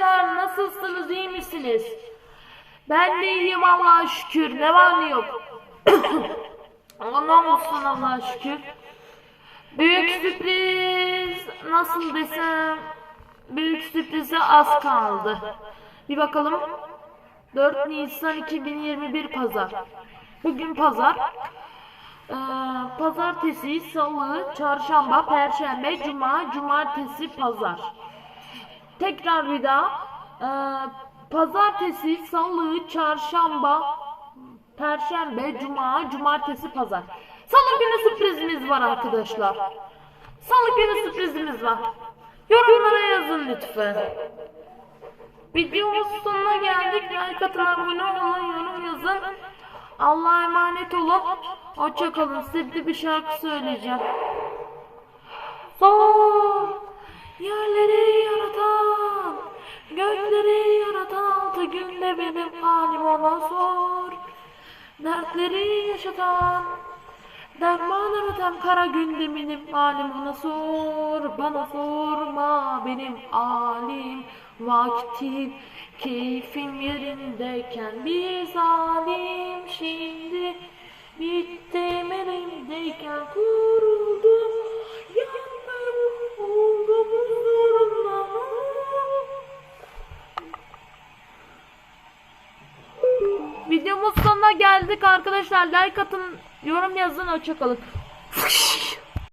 arkadaşlar nasılsınız iyi misiniz? Ben de iyiyim Allah'a şükür. Ne var ne yok. Allah'ım olsun Allah'a şükür. Büyük sürpriz nasıl desem büyük sürprize az kaldı. Bir bakalım. 4 Nisan 2021 Pazar. Bugün Pazar. Ee, pazartesi, Salı, Çarşamba, Perşembe, Cuma, Cumartesi, Pazar. Tekrar bir daha. Ee, pazartesi, Salı, Çarşamba, Perşembe, Cuma, Cumartesi, Pazar. Salı günü sürprizimiz var arkadaşlar. Salı günü sürprizimiz var. Yorumlara yazın lütfen. Videomuz sonuna geldik. Like atın, abone olun, yorum yazın. Allah'a emanet olun. Hoşçakalın. Size bir şarkı söyleyeceğim. Ona sor. Dertleri yaşatan, derman aratan kara günde benim halim ona sor. Bana sorma benim halim vaktim keyfim yerindeyken bir zalim şimdi Videomuz sonuna geldik arkadaşlar. Like atın, yorum yazın. Hoşçakalın.